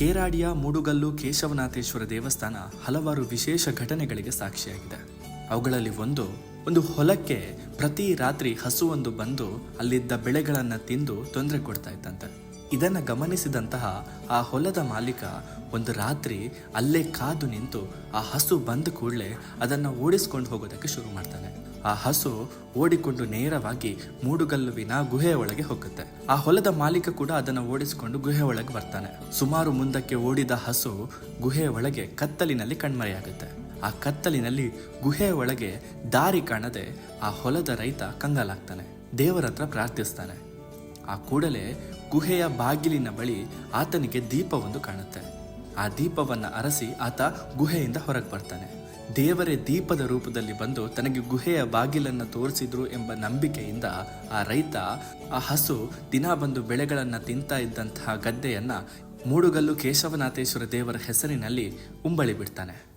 ಕೇರಾಡಿಯ ಮೂಡುಗಲ್ಲು ಕೇಶವನಾಥೇಶ್ವರ ದೇವಸ್ಥಾನ ಹಲವಾರು ವಿಶೇಷ ಘಟನೆಗಳಿಗೆ ಸಾಕ್ಷಿಯಾಗಿದೆ. ಅವುಗಳಲ್ಲಿ ಒಂದು ಒಂದು ಹೊಲಕ್ಕೆ ಪ್ರತಿ ರಾತ್ರಿ ಹಸುವೊಂದು ಬಂದು ಅಲ್ಲಿದ್ದ ಬೆಳೆಗಳನ್ನು ತಿಂದು ತೊಂದರೆ ಕೊಡ್ತಾ ಇತ್ತಂತೆ ಇದನ್ನು ಗಮನಿಸಿದಂತಹ ಆ ಹೊಲದ ಮಾಲೀಕ ಒಂದು ರಾತ್ರಿ ಅಲ್ಲೇ ಕಾದು ನಿಂತು ಆ ಹಸು ಬಂದ ಕೂಡಲೇ ಅದನ್ನು ಓಡಿಸ್ಕೊಂಡು ಹೋಗೋದಕ್ಕೆ ಶುರು ಮಾಡ್ತಾನೆ. ಆ ಹಸು ಓಡಿಕೊಂಡು ನೇರವಾಗಿ ಮೂಡುಗಲ್ಲುವಿನ ಗುಹೆಯ ಒಳಗೆ ಹೋಗುತ್ತೆ. ಆ ಹೊಲದ ಮಾಲೀಕ ಕೂಡ ಅದನ್ನು ಓಡಿಸಿಕೊಂಡು ಗುಹೆ ಒಳಗೆ ಬರ್ತಾನೆ. ಸುಮಾರು ಮುಂದಕ್ಕೆ ಓಡಿದ ಹಸು ಗುಹೆಯ ಒಳಗೆ ಕತ್ತಲಿನಲ್ಲಿ ಕಣ್ಮರೆಯಾಗುತ್ತೆ. ಆ ಕತ್ತಲಿನಲ್ಲಿ ಗುಹೆಯ ಒಳಗೆ ದಾರಿ ಕಾಣದೆ ಆ ಹೊಲದ ರೈತ ಕಂಗಾಲಾಗ್ತಾನೆ. ದೇವರ ಹತ್ರ ಪ್ರಾರ್ಥಿಸ್ತಾನೆ. ಆ ಕೂಡಲೇ ಗುಹೆಯ ಬಾಗಿಲಿನ ಬಳಿ ಆತನಿಗೆ ದೀಪವೊಂದು ಕಾಣುತ್ತೆ. ಆ ದೀಪವನ್ನ ಅರಸಿ ಆತ ಗುಹೆಯಿಂದ ಹೊರಗೆ ಬರ್ತಾನೆ. ದೇವರೇ ದೀಪದ ರೂಪದಲ್ಲಿ ಬಂದು ತನಗೆ ಗುಹೆಯ ಬಾಗಿಲನ್ನು ತೋರಿಸಿದ್ರು ಎಂಬ ನಂಬಿಕೆಯಿಂದ ಆ ರೈತ ಆ ಹಸು ದಿನ ಬಂದು ಬೆಳೆಗಳನ್ನು ತಿಂತಾ ಇದ್ದಂತಹ ಗದ್ದೆಯನ್ನು ಮೂಡುಗಲ್ಲು ಕೇಶವನಾಥೇಶ್ವರ ದೇವರ ಹೆಸರಿನಲ್ಲಿ ಉಂಬಳಿ ಬಿಡ್ತಾನೆ.